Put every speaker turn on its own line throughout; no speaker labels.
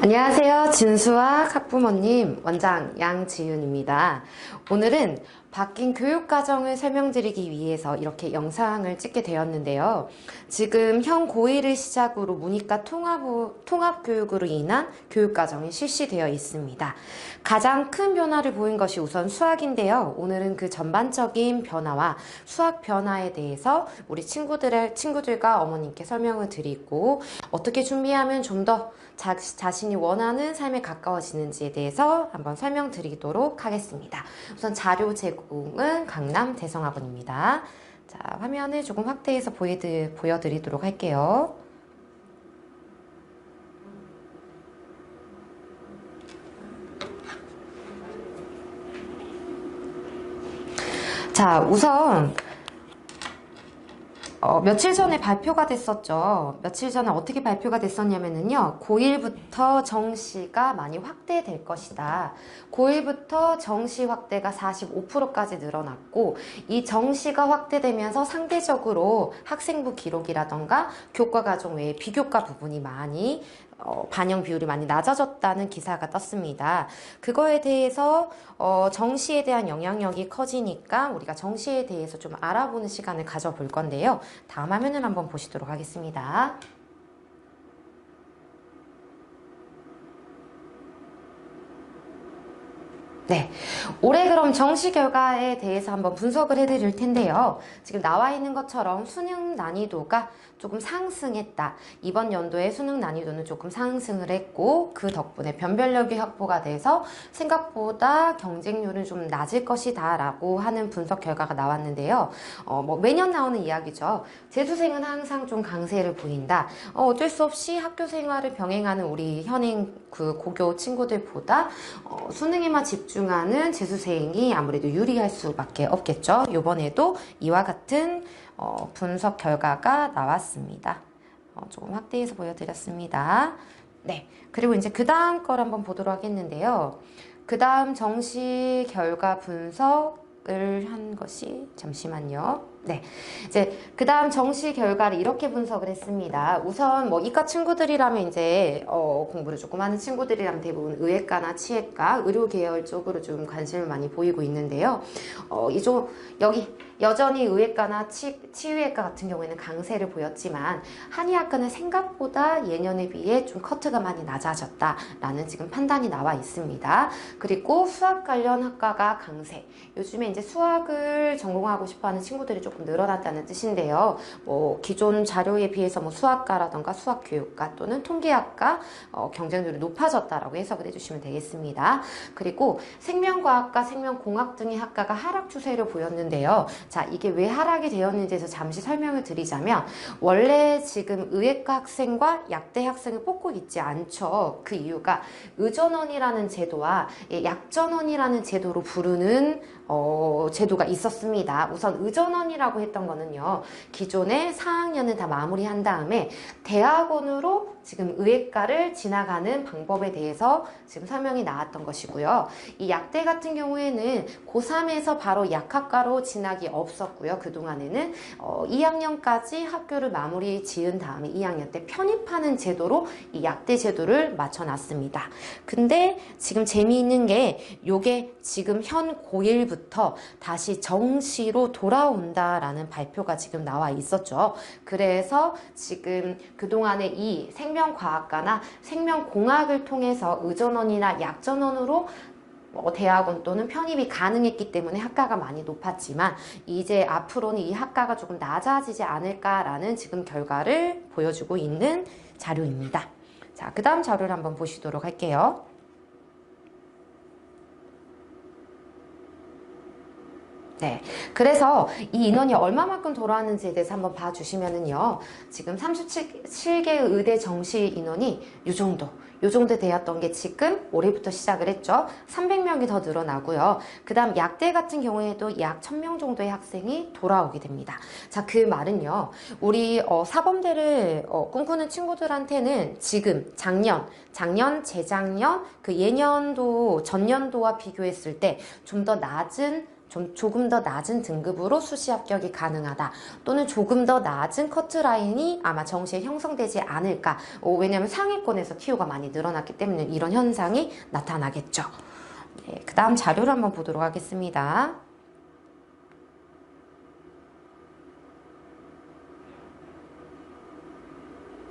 안녕하세요. 진수학 학부모님, 원장 양지윤입니다. 오늘은 바뀐 교육과정을 설명드리기 위해서 이렇게 영상을 찍게 되었는데요. 지금 현 고1을 시작으로 문이과 통합, 통합교육으로 인한 교육과정이 실시되어 있습니다. 가장 큰 변화를 보인 것이 우선 수학인데요. 오늘은 그 전반적인 변화와 수학 변화에 대해서 우리 친구들의, 친구들과 어머님께 설명을 드리고 어떻게 준비하면 좀 더 자신이 원하는 삶에 가까워지는지에 대해서 한번 설명드리도록 하겠습니다. 우선 자료 제공 은 강남 대성학원입니다. 자, 화면을 조금 확대해서 보여드, 보여드리도록 할게요. 자, 우선 어, 며칠 전에 발표가 됐었죠. 며칠 전에 어떻게 발표가 됐었냐면요. 고1부터 정시가 많이 확대될 것이다. 고1부터 정시 확대가 45%까지 늘어났고, 이 정시가 확대되면서 상대적으로 학생부 기록이라던가 교과 과정 외에 비교과 부분이 많이 어, 반영 비율이 많이 낮아졌다는 기사가 떴습니다. 그거에 대해서 어, 정시에 대한 영향력이 커지니까 우리가 정시에 대해서 좀 알아보는 시간을 가져볼 건데요. 다음 화면을 한번 보시도록 하겠습니다. 네. 올해 그럼 정시 결과에 대해서 한번 분석을 해드릴 텐데요. 지금 나와 있는 것처럼 수능 난이도가 조금 상승했다. 이번 연도에 수능 난이도는 조금 상승을 했고, 그 덕분에 변별력이 확보가 돼서 생각보다 경쟁률은 좀 낮을 것이다. 라고 하는 분석 결과가 나왔는데요. 어, 뭐 매년 나오는 이야기죠. 재수생은 항상 좀 강세를 보인다. 어, 어쩔 수 없이 학교 생활을 병행하는 우리 현행 그 고교 친구들보다 어, 수능에만 집중하는 재수생이 아무래도 유리할 수밖에 없겠죠. 이번에도 이와 같은 어, 분석 결과가 나왔습니다. 어, 조금 확대해서 보여드렸습니다. 네. 그리고 이제 그 다음 걸 한번 보도록 하겠는데요. 그 다음 정시 결과 분석을 한 것이, 잠시만요. 네. 이제 그 다음 정시 결과를 이렇게 분석을 했습니다. 우선 뭐 이과 친구들이라면 이제 어, 공부를 조금 하는 친구들이라면 대부분 의외과나 치외과, 의료 계열 쪽으로 좀 관심을 많이 보이고 있는데요. 어, 이쪽 여기 여전히 의외과나 치, 치유외과 같은 경우에는 강세를 보였지만 한의학과는 생각보다 예년에 비해 좀 커트가 많이 낮아졌다라는 지금 판단이 나와 있습니다. 그리고 수학 관련 학과가 강세. 요즘에 이제 수학을 전공하고 싶어하는 친구들이 조금 늘어났다는 뜻인데요. 뭐 기존 자료에 비해서 뭐 수학과라던가 수학교육과 또는 통계학과 어, 경쟁률이 높아졌다라고 해석을 해주시면 되겠습니다. 그리고 생명과학과, 생명공학 등의 학과가 하락 추세를 보였는데요. 자, 이게 왜 하락이 되었는지에 서 잠시 설명을 드리자면 원래 지금 의예과 학생과 약대 학생을 뽑고 있지 않죠. 그 이유가 의전원이라는 제도와 약전원이라는 제도로 부르는 어, 제도가 있었습니다. 우선 의전원이라고 했던 거는요. 기존에 4학년을 다 마무리한 다음에 대학원으로 지금 의예과를 지나가는 방법에 대해서 지금 설명이 나왔던 것이고요. 이 약대 같은 경우에는 고3에서 바로 약학과로 진학이 없었고요. 그동안에는 어, 2학년까지 학교를 마무리 지은 다음에 2학년 때 편입하는 제도로 이 약대 제도를 맞춰놨습니다. 근데 지금 재미있는 게 요게 지금 현 고1부터 다시 정시로 돌아온다라는 발표가 지금 나와 있었죠. 그래서 지금 그동안에 이 생명과학과나 생명공학을 통해서 의전원이나 약전원으로 뭐 대학원 또는 편입이 가능했기 때문에 학과가 많이 높았지만 이제 앞으로는 이 학과가 조금 낮아지지 않을까라는 지금 결과를 보여주고 있는 자료입니다. 자, 그 다음 자료를 한번 보시도록 할게요. 네. 그래서 이 인원이 얼마만큼 돌아왔는지에 대해서 한번 봐주시면은요. 지금 37개 의대 정시 인원이 이 정도. 요 정도 되었던 게 지금 올해부터 시작을 했죠. 300명이 더 늘어나고요. 그 다음 약대 같은 경우에도 약 1000명 정도의 학생이 돌아오게 됩니다. 자, 그 말은요. 우리 어, 사범대를 어, 꿈꾸는 친구들한테는 지금 작년, 작년, 재작년, 그 예년도, 전년도와 비교했을 때 좀 더 낮은 좀 조금 더 낮은 등급으로 수시 합격이 가능하다. 또는 조금 더 낮은 커트라인이 아마 정시에 형성되지 않을까. 어, 왜냐하면 상위권에서 TO가 많이 늘어났기 때문에 이런 현상이 나타나겠죠. 네, 그 다음 자료를 한번 보도록 하겠습니다.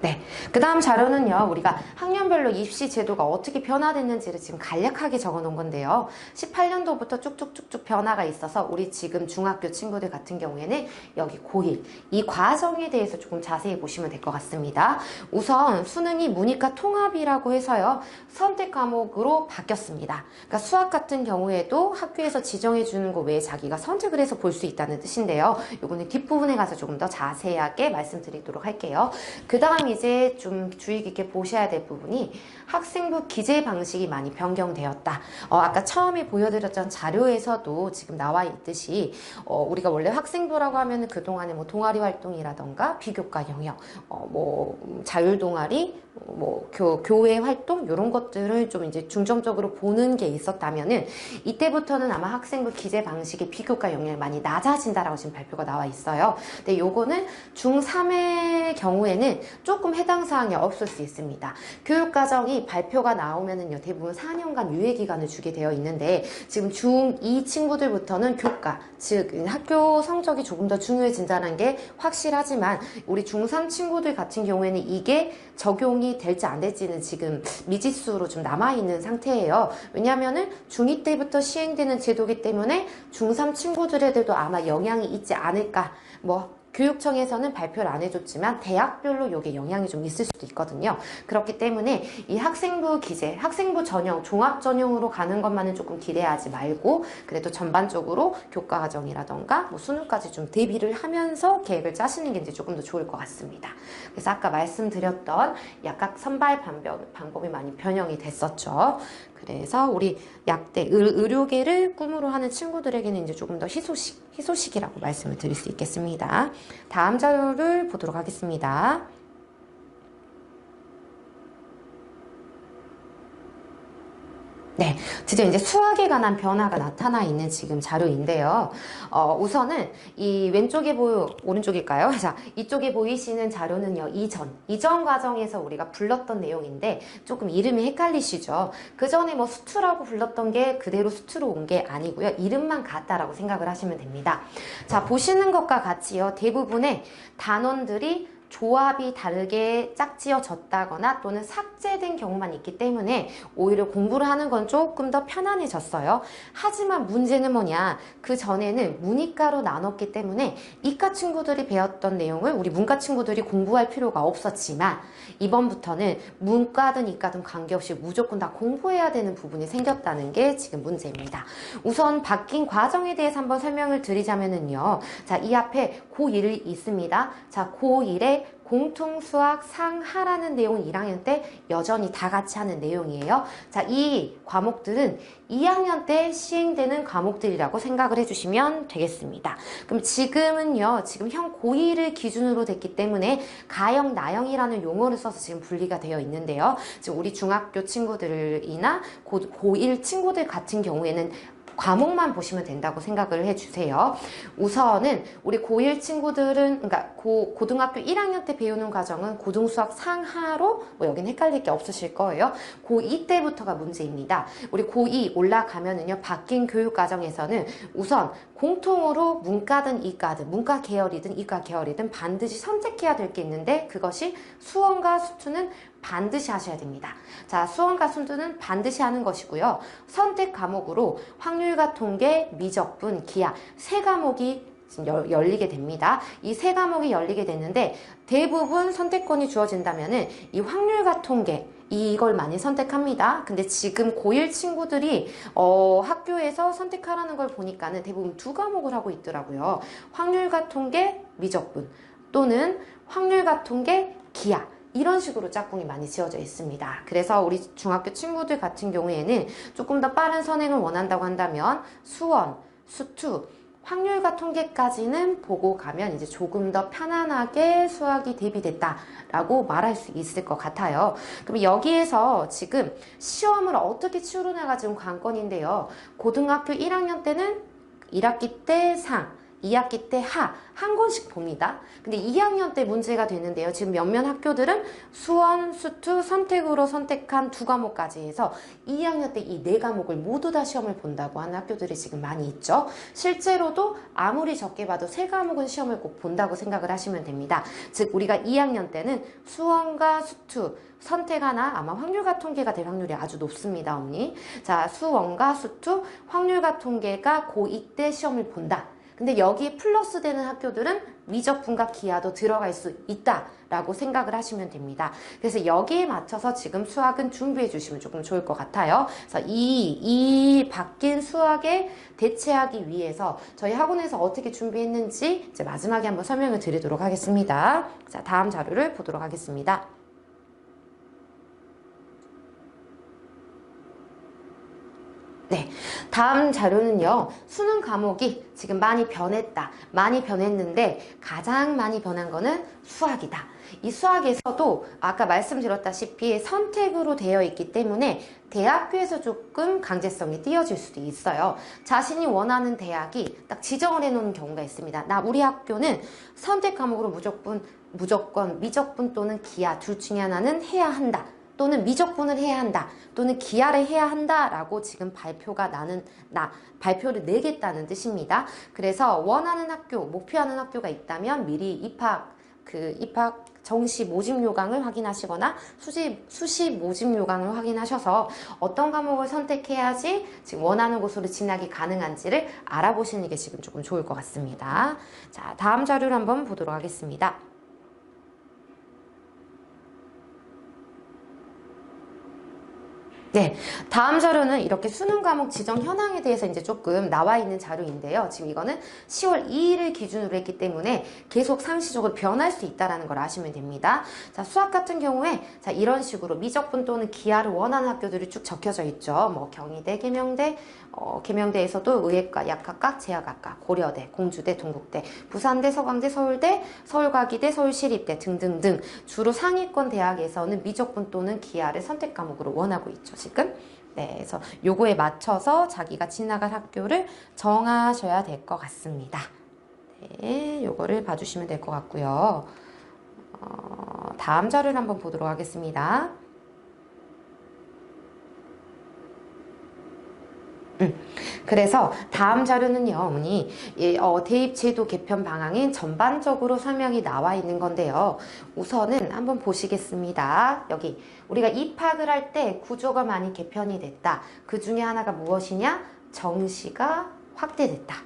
네. 그 다음 자료는요, 우리가 학년별로 입시 제도가 어떻게 변화됐는지를 지금 간략하게 적어 놓은 건데요. 18년도부터 쭉쭉쭉쭉 변화가 있어서 우리 지금 중학교 친구들 같은 경우에는 여기 고1, 이 과정에 대해서 조금 자세히 보시면 될 것 같습니다. 우선 수능이 문이과 통합이라고 해서요, 선택 과목으로 바뀌었습니다. 그러니까 수학 같은 경우에도 학교에서 지정해 주는 거 외에 자기가 선택을 해서 볼 수 있다는 뜻인데요. 요거는 뒷부분에 가서 조금 더 자세하게 말씀드리도록 할게요. 그 다음 이제 좀 주의 깊게 보셔야 될 부분이 학생부 기재 방식이 많이 변경되었다. 어, 아까 처음에 보여드렸던 자료에서도 지금 나와 있듯이 어, 우리가 원래 학생부라고 하면 그동안에 뭐 동아리 활동이라던가 비교과 영역, 어, 뭐 음, 자율 동아리, 뭐 교, 교회 활동 이런 것들을 좀 이제 중점적으로 보는 게 있었다면은 이때부터는 아마 학생부 기재 방식의 비교과 영역이 많이 낮아진다라고 지금 발표가 나와 있어요. 근데 요거는 중3의 경우에는 조금 해당 사항이 없을 수 있습니다. 교육과정이 발표가 나오면은요, 대부분 4년간 유예 기간을 주게 되어 있는데, 지금 중2 친구들부터는 교과, 즉, 학교 성적이 조금 더 중요해진다는 게 확실하지만, 우리 중3 친구들 같은 경우에는 이게 적용이 될지 안 될지는 지금 미지수로 좀 남아있는 상태예요. 왜냐하면은 중2 때부터 시행되는 제도기 때문에 중3 친구들에게도 아마 영향이 있지 않을까. 뭐, 교육청에서는 발표를 안 해줬지만 대학별로 이게 영향이 좀 있을 수도 있거든요. 그렇기 때문에 이 학생부 기재, 학생부 전형, 종합 전형으로 가는 것만은 조금 기대하지 말고 그래도 전반적으로 교과 과정이라던가 뭐 수능까지 좀 대비를 하면서 계획을 짜시는 게 이제 조금 더 좋을 것 같습니다. 그래서 아까 말씀드렸던 약각 선발 방법, 방법이 많이 변형이 됐었죠. 그래서 우리 약대 의- 의료계를 꿈으로 하는 친구들에게는 이제 조금 더 희소식 희소식이라고 말씀을 드릴 수 있겠습니다. 다음 자료를 보도록 하겠습니다. 네, 드디어 이제 수학에 관한 변화가 나타나 있는 지금 자료인데요. 어, 우선은 이 왼쪽에 보여, 오른쪽일까요? 자, 이쪽에 보이시는 자료는요, 이전, 이전 과정에서 우리가 불렀던 내용인데 조금 이름이 헷갈리시죠? 그 전에 뭐 수투라고 불렀던 게 그대로 수투로 온 게 아니고요. 이름만 같다라고 생각을 하시면 됩니다. 자, 보시는 것과 같이요. 대부분의 단원들이 조합이 다르게 짝지어졌다거나 또는 삭제된 경우만 있기 때문에 오히려 공부를 하는 건 조금 더 편안해졌어요. 하지만 문제는 뭐냐? 그 전에는 문이과로 나눴기 때문에 이과 친구들이 배웠던 내용을 우리 문과 친구들이 공부할 필요가 없었지만 이번부터는 문과든 이과든 관계없이 무조건 다 공부해야 되는 부분이 생겼다는 게 지금 문제입니다. 우선 바뀐 과정에 대해서 한번 설명을 드리자면은요. 자, 이 앞에 고1이 있습니다. 자, 고1에 공통 수학 상하라는 내용은 1학년 때 여전히 다 같이 하는 내용이에요. 자, 이 과목들은 2학년 때 시행되는 과목들이라고 생각을 해주시면 되겠습니다. 그럼 지금은요, 지금 형 고1을 기준으로 됐기 때문에 가형, 나형이라는 용어를 써서 지금 분리가 되어 있는데요. 지금 우리 중학교 친구들이나 고, 고1 친구들 같은 경우에는 과목만 보시면 된다고 생각을 해주세요. 우선은 우리 고1 친구들은, 그러니까 고, 고등학교 1학년 때 배우는 과정은 고등수학 상하로, 뭐 여긴 헷갈릴 게 없으실 거예요. 고2 때부터가 문제입니다. 우리 고2 올라가면은요, 바뀐 교육 과정에서는 우선 공통으로 문과든 이과든, 문과 계열이든 이과 계열이든 반드시 선택해야 될 게 있는데 그것이 수원과 수투는 반드시 하셔야 됩니다. 자, 수원과 수투는 반드시 하는 것이고요. 선택 과목으로 확률과 통계, 미적분, 기하 세 과목이 지금 열, 열리게 됩니다. 이 세 과목이 열리게 됐는데 대부분 선택권이 주어진다면은 이 확률과 통계 이걸 많이 선택합니다. 근데 지금 고1 친구들이 어, 학교에서 선택하라는 걸 보니까는 대부분 두 과목을 하고 있더라고요. 확률과 통계, 미적분 또는 확률과 통계, 기하 이런 식으로 짝꿍이 많이 지어져 있습니다. 그래서 우리 중학교 친구들 같은 경우에는 조금 더 빠른 선행을 원한다고 한다면 수원, 수투, 확률과 통계까지는 보고 가면 이제 조금 더 편안하게 수학이 대비됐다라고 말할 수 있을 것 같아요. 그럼 여기에서 지금 시험을 어떻게 치르냐가 지금 관건인데요. 고등학교 1학년 때는 1학기 때 상, 2학기 때 하, 한 권씩 봅니다. 근데 2학년 때 문제가 되는데요. 지금 몇몇 학교들은 수원, 수투, 선택으로 선택한 두 과목까지 해서 2학년 때 이 네 과목을 모두 다 시험을 본다고 하는 학교들이 지금 많이 있죠. 실제로도 아무리 적게 봐도 세 과목은 시험을 꼭 본다고 생각을 하시면 됩니다. 즉, 우리가 2학년 때는 수원과 수투, 선택 하나 아마 확률과 통계가 될 확률이 아주 높습니다, 언니. 자, 수원과 수투, 확률과 통계가 고2 때 시험을 본다. 근데 여기 플러스 되는 학교들은 미적분과 기하도 들어갈 수 있다라고 생각을 하시면 됩니다. 그래서 여기에 맞춰서 지금 수학은 준비해 주시면 조금 좋을 것 같아요. 그래서 이, 이 바뀐 수학에 대체하기 위해서 저희 학원에서 어떻게 준비했는지 이제 마지막에 한번 설명을 드리도록 하겠습니다. 자, 다음 자료를 보도록 하겠습니다. 네, 다음 자료는요. 수능 과목이 지금 많이 변했다. 많이 변했는데 가장 많이 변한 거는 수학이다. 이 수학에서도 아까 말씀드렸다시피 선택으로 되어 있기 때문에 대학교에서 조금 강제성이 띄어질 수도 있어요. 자신이 원하는 대학이 딱 지정을 해놓은 경우가 있습니다. 나 우리 학교는 선택 과목으로 무조건 무조건 미적분 또는 기하 둘 중에 하나는 해야 한다. 또는 미적분을 해야 한다 또는 기하를 해야 한다라고 지금 발표가 나는 나 발표를 내겠다는 뜻입니다. 그래서 원하는 학교 목표하는 학교가 있다면 미리 입학 그 입학 정시 모집 요강을 확인하시거나 수시 수시 모집 요강을 확인하셔서 어떤 과목을 선택해야지 지금 원하는 곳으로 진학이 가능한지를 알아보시는 게 지금 조금 좋을 것 같습니다. 자 다음 자료를 한번 보도록 하겠습니다. 네, 다음 자료는 이렇게 수능 과목 지정 현황에 대해서 이제 조금 나와 있는 자료인데요. 지금 이거는 10월 2일을 기준으로 했기 때문에 계속 상시적으로 변할 수 있다는 걸 아시면 됩니다. 자, 수학 같은 경우에 자, 이런 식으로 미적분 또는 기하를 원하는 학교들이 쭉 적혀져 있죠. 뭐 경희대, 계명대, 어, 계명대에서도 의예과, 약학과, 제약학과, 고려대, 공주대, 동국대, 부산대, 서강대, 서울대, 서울과기대, 서울시립대 등등등 주로 상위권 대학에서는 미적분 또는 기하를 선택 과목으로 원하고 있죠. 지금. 네, 그래서 요거에 맞춰서 자기가 진학할 학교를 정하셔야 될 것 같습니다. 네, 요거를 봐주시면 될 것 같고요. 어, 다음 자료를 한번 보도록 하겠습니다. 음, 그래서 다음 자료는요, 어머니, 예, 어, 대입제도 개편 방향인 전반적으로 설명이 나와 있는 건데요. 우선은 한번 보시겠습니다. 여기 우리가 입학을 할 때 구조가 많이 개편이 됐다. 그 중에 하나가 무엇이냐? 정시가 확대됐다.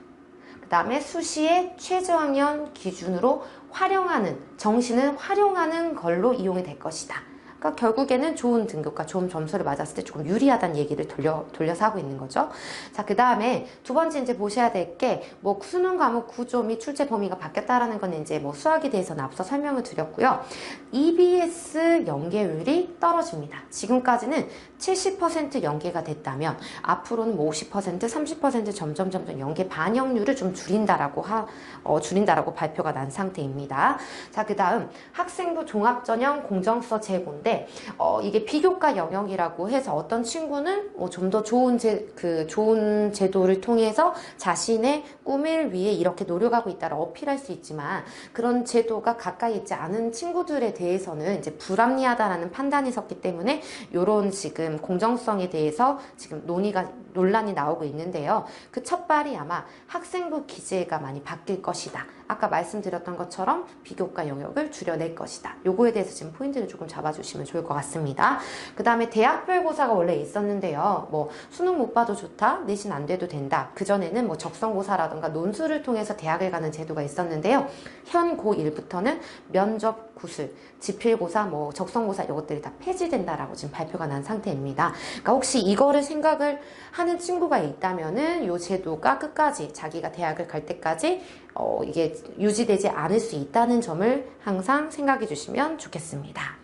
그 다음에 수시의 최저학년 기준으로 활용하는, 정시는 활용하는 걸로 이용이 될 것이다. 그러니까 결국에는 좋은 등급과 좋은 점수를 맞았을 때 조금 유리하다는 얘기를 돌려, 돌려서 하고 있는 거죠. 자, 그 다음에 두 번째 이제 보셔야 될 게, 뭐, 수능 과목 구조 및 출제 범위가 바뀌었다라는 건 이제 뭐 수학에 대해서는 앞서 설명을 드렸고요. EBS 연계율이 떨어집니다. 지금까지는 70% 연계가 됐다면, 앞으로는 뭐 50%, 30% 점점 점점 연계 반영률을 좀 줄인다라고 하, 어, 줄인다라고 발표가 난 상태입니다. 자, 그 다음 학생부 종합전형 공정서 제고인데 어, 이게 비교과 영역이라고 해서 어떤 친구는 뭐 좀 더 좋은 제, 그 좋은 제도를 통해서 자신의 꿈을 위해 이렇게 노력하고 있다를 어필할 수 있지만 그런 제도가 가까이 있지 않은 친구들에 대해서는 이제 불합리하다라는 판단이 섰기 때문에 이런 지금 공정성에 대해서 지금 논의가 논란이 나오고 있는데요. 그 첫 발이 아마 학생부 기재가 많이 바뀔 것이다. 아까 말씀드렸던 것처럼 비교과 영역을 줄여낼 것이다. 요거에 대해서 지금 포인트를 조금 잡아주시면 좋을 것 같습니다. 그 다음에 대학별 고사가 원래 있었는데요. 뭐 수능 못 봐도 좋다, 내신 안 돼도 된다. 그 전에는 뭐 적성고사라던가 논술을 통해서 대학을 가는 제도가 있었는데요. 현 고1부터는 면접 구술, 지필고사, 뭐 적성고사 이것들이 다 폐지된다라고 지금 발표가 난 상태입니다. 그러니까 혹시 이거를 생각을 하는 친구가 있다면은 요 제도가 끝까지 자기가 대학을 갈 때까지 어, 이게 유지되지 않을 수 있다는 점을 항상 생각해 주시면 좋겠습니다.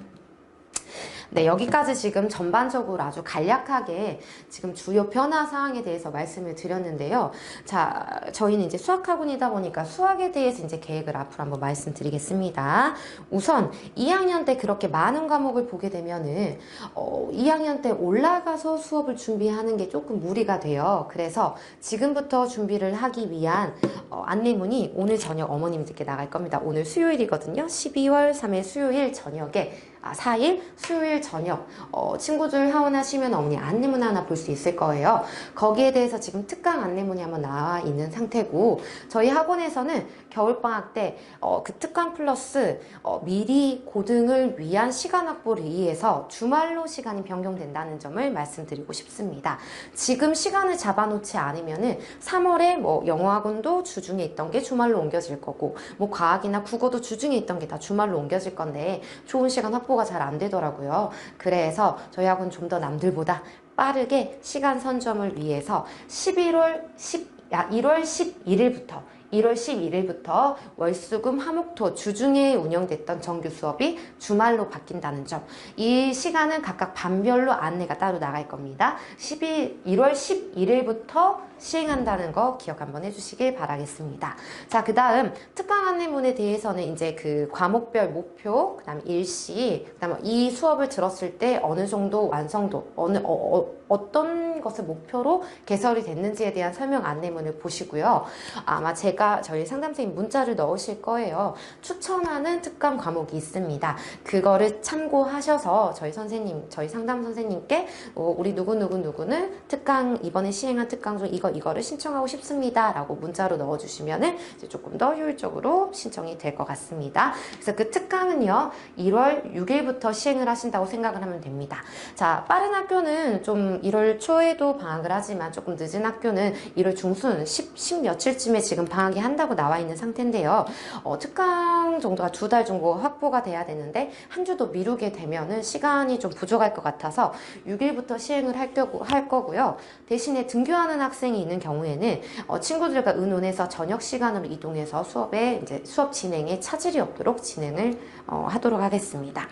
네, 여기까지 지금 전반적으로 아주 간략하게 지금 주요 변화 사항에 대해서 말씀을 드렸는데요. 자, 저희는 이제 수학학원이다 보니까 수학에 대해서 이제 계획을 앞으로 한번 말씀드리겠습니다. 우선 2학년 때 그렇게 많은 과목을 보게 되면은 어, 2학년 때 올라가서 수업을 준비하는 게 조금 무리가 돼요. 그래서 지금부터 준비를 하기 위한 어, 안내문이 오늘 저녁 어머님들께 나갈 겁니다. 오늘 수요일이거든요. 12월 3일 수요일 저녁에 아, 4일 수요일 저녁 어, 친구들 하원하시면 어머니 안내문 하나 볼 수 있을 거예요. 거기에 대해서 지금 특강 안내문이 한번 나와 있는 상태고 저희 학원에서는 겨울방학 때 어, 그 특강 플러스 어, 미리 고등을 위한 시간 확보를 위해서 주말로 시간이 변경된다는 점을 말씀드리고 싶습니다. 지금 시간을 잡아놓지 않으면 은 3월에 뭐 영어학원도 주중에 있던 게 주말로 옮겨질 거고 뭐 과학이나 국어도 주중에 있던 게 다 주말로 옮겨질 건데 좋은 시간 확보 가 잘 안 되더라고요. 그래서 저희 학원 좀 더 남들보다 빠르게 시간 선점을 위해서 11월 10, 야, 1월 11일부터 1월 11일부터 월수금 화목토 주중에 운영됐던 정규 수업이 주말로 바뀐다는 점. 이 시간은 각각 반별로 안내가 따로 나갈 겁니다. 12, 1월 11일부터 시행한다는 거 기억 한번 해주시길 바라겠습니다. 자, 그 다음 특강 안내문에 대해서는 이제 그 과목별 목표, 그 다음 일시, 그 다음 이 수업을 들었을 때 어느 정도 완성도, 어느, 어, 어, 떤 것을 목표로 개설이 됐는지에 대한 설명 안내문을 보시고요. 아마 제가 저희 상담생님 문자를 넣으실 거예요. 추천하는 특강 과목이 있습니다. 그거를 참고하셔서 저희 선생님, 저희 상담 선생님께 어, 우리 누구누구누구는 특강, 이번에 시행한 특강 중 이거, 이거를 신청하고 싶습니다. 라고 문자로 넣어주시면은 이제 조금 더 효율적으로 신청이 될 것 같습니다. 그래서 그 특강은요, 1월 6일부터 시행을 하신다고 생각을 하면 됩니다. 자, 빠른 학교는 좀 1월 초에도 방학을 하지만 조금 늦은 학교는 1월 중순 10, 10 며칠쯤에 지금 방학이 한다고 나와 있는 상태인데요. 어, 특강 정도가 두 달 정도 확보가 돼야 되는데 한주더 미루게 되면은 시간이 좀 부족할 것 같아서 6일부터 시행을 할, 거고, 할 거고요. 대신에 등교하는 학생이 있는 경우에는 어, 친구들과 의논해서 저녁 시간으로 이동해서 수업에 이제 수업 진행에 차질이 없도록 진행을 어, 하도록 하겠습니다.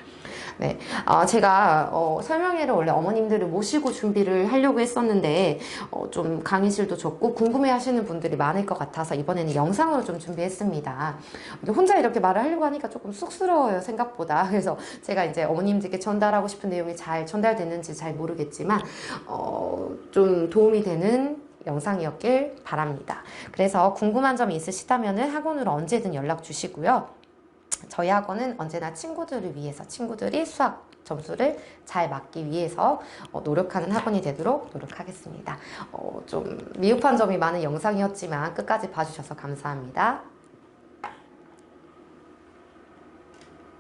네, 어, 제가 어, 설명회를 원래 어머님들을 모시고 준비를 하려고 했었는데 어, 좀 강의실도 좁고 궁금해하시는 분들이 많을 것 같아서 이번에는 영상으로 좀 준비했습니다. 혼자 이렇게 말을 하려고 하니까 조금 쑥스러워요 생각보다. 그래서 제가 이제 어머님들께 전달하고 싶은 내용이 잘 전달됐는지 잘 모르겠지만 어, 좀 도움이 되는 영상이었길 바랍니다. 그래서 궁금한 점이 있으시다면 학원으로 언제든 연락 주시고요. 저희 학원은 언제나 친구들을 위해서 친구들이 수학 점수를 잘 맞기 위해서 어, 노력하는 학원이 되도록 노력하겠습니다. 어, 좀 미흡한 점이 많은 영상이었지만 끝까지 봐주셔서 감사합니다.